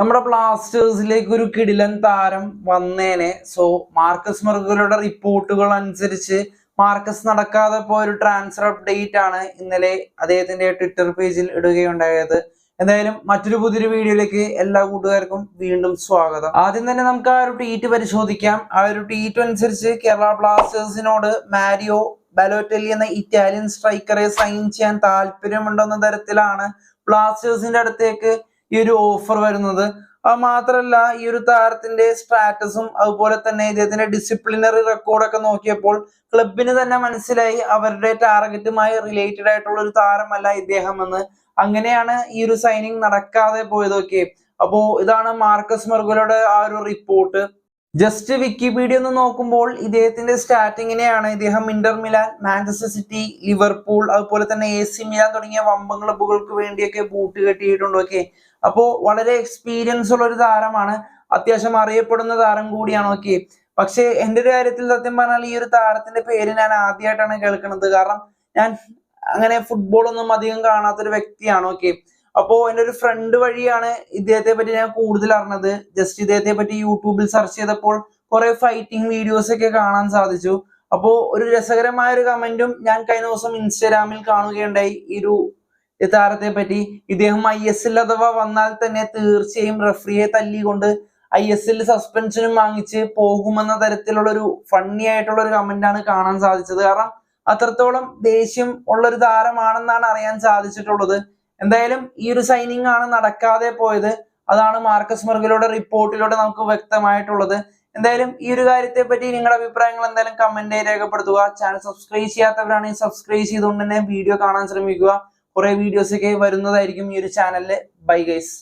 നമ്മുടെ ബ്ലാസ്റ്റേഴ്സിലേക്ക് ഒരു കിടിലൻ താരം വന്നേനെ. സോ മാർക്കസ് മെർഗുലയുടെ റിപ്പോർട്ടുകൾ അനുസരിച്ച് മാർക്കസ് നടക്കാതെ പോയ ഒരു ട്രാൻസ്ഫർ അപ്ഡേറ്റ് ആണ് ഇന്നലെ അദ്ദേഹത്തിന്റെ ട്വിറ്റർ പേജിൽ ഇടുകയുണ്ടായത്. എന്തായാലും മറ്റൊരു പുതിയൊരു വീഡിയോയിലേക്ക് എല്ലാ കൂട്ടുകാർക്കും വീണ്ടും സ്വാഗതം. ആദ്യം തന്നെ നമുക്ക് ആ ഒരു ട്വീറ്റ് പരിശോധിക്കാം. ആ ഒരു ട്വീറ്റ് അനുസരിച്ച് കേരള ബ്ലാസ്റ്റേഴ്സിനോട് മാരിയോ ബലോറ്റലി എന്ന ഇറ്റാലിയൻ സ്ട്രൈക്കറെ സൈൻ ചെയ്യാൻ താല്പര്യമുണ്ടെന്ന തരത്തിലാണ് ബ്ലാസ്റ്റേഴ്സിന്റെ അടുത്തേക്ക് ഈ ഒരു ഓഫർ വരുന്നത്. അത് മാത്രല്ല ഈ ഒരു താരത്തിന്റെ സ്റ്റാറ്റസും അതുപോലെ തന്നെ ഇദ്ദേഹത്തിന്റെ ഡിസിപ്ലിനറി റെക്കോർഡൊക്കെ നോക്കിയപ്പോൾ ക്ലബിന് തന്നെ മനസ്സിലായി അവരുടെ ടാർഗറ്റുമായി റിലേറ്റഡ് ആയിട്ടുള്ള ഒരു താരമല്ല ഇദ്ദേഹം എന്ന് അങ്ങനെയാണ് ഈ ഒരു സൈനിങ് നടക്കാതെ പോയതൊക്കെ. അപ്പോ ഇതാണ് മാർക്കസ് മെർഗുലയുടെ ആ ഒരു റിപ്പോർട്ട് ജസ്റ്റ് വിക്കിപീഡിയ ഒന്ന് നോക്കുമ്പോൾ ഇദ്ദേഹത്തിന്റെ സ്റ്റാർട്ടിങ്ങിനെയാണ് ഇദ്ദേഹം Inter Milan Manchester City Liverpool അതുപോലെ തന്നെ എ സി മിലാൻ തുടങ്ങിയ വമ്പൻ ക്ലബുകൾക്ക് വേണ്ടിയൊക്കെ ബൂട്ട് കെട്ടിയിട്ടുണ്ട്. ഓക്കെ അപ്പോ വളരെ എക്സ്പീരിയൻസ് ഉള്ള ഒരു താരമാണ്. അത്യാവശ്യം അറിയപ്പെടുന്ന താരം കൂടിയാണ്. ഓക്കെ പക്ഷെ എന്റെ ഒരു കാര്യത്തിൽ സത്യം പറഞ്ഞാൽ ഈ ഒരു താരത്തിന്റെ പേര് ഞാൻ ആദ്യമായിട്ടാണ് കേൾക്കുന്നത്. കാരണം ഞാൻ അങ്ങനെ ഫുട്ബോൾ ഒന്നും അധികം കാണാത്തൊരു വ്യക്തിയാണ്. ഓക്കെ അപ്പോ എന്റെ ഒരു ഫ്രണ്ട് വഴിയാണ് ഇദ്ദേഹത്തെ പറ്റി ഞാൻ കൂടുതൽ അറിഞ്ഞത്. ജസ്റ്റ് ഇദ്ദേഹത്തെ പറ്റി യൂട്യൂബിൽ സെർച്ച് ചെയ്തപ്പോൾ കുറെ ഫൈറ്റിംഗ് വീഡിയോസ് ഒക്കെ കാണാൻ സാധിച്ചു. അപ്പോ ഒരു രസകരമായ ഒരു കമന്റും ഞാൻ കഴിഞ്ഞ ദിവസം ഇൻസ്റ്റാഗ്രാമിൽ കാണുകയുണ്ടായി ഈ ഒരു താരത്തെ പറ്റി. ഇദ്ദേഹം ഐ എസ് അഥവാ വന്നാൽ തന്നെ തീർച്ചയായും റെഫറിയെ തല്ലിക്കൊണ്ട് ഐ എസ് എൽ സസ്പെൻഷനും വാങ്ങിച്ച് പോകുമെന്ന തരത്തിലുള്ള ഒരു ഫണ്ണി ആയിട്ടുള്ള ഒരു കമന്റ് ആണ് കാണാൻ സാധിച്ചത്. കാരണം അത്രത്തോളം ദേഷ്യം ഉള്ള ഒരു താരമാണെന്നാണ് അറിയാൻ സാധിച്ചിട്ടുള്ളത്. എന്തായാലും ഈ ഒരു സൈനിങ് ആണ് നടക്കാതെ പോയത്. അതാണ് മാർക്കസ് മെർഗിലൂടെ റിപ്പോർട്ടിലൂടെ നമുക്ക് വ്യക്തമായിട്ടുള്ളത്. എന്തായാലും ഈ ഒരു കാര്യത്തെ പറ്റി നിങ്ങളുടെ അഭിപ്രായങ്ങൾ എന്തായാലും കമന്റ് രേഖപ്പെടുത്തുക. ചാനൽ സബ്സ്ക്രൈബ് ചെയ്യാത്തവരാണെങ്കിൽ സബ്സ്ക്രൈബ് ചെയ്തുകൊണ്ട് തന്നെ വീഡിയോ കാണാൻ ശ്രമിക്കുക. കുറെ വീഡിയോസ് ഒക്കെ വരുന്നതായിരിക്കും ഈ ഒരു ചാനലിൽ ബൈ ഗൈസ്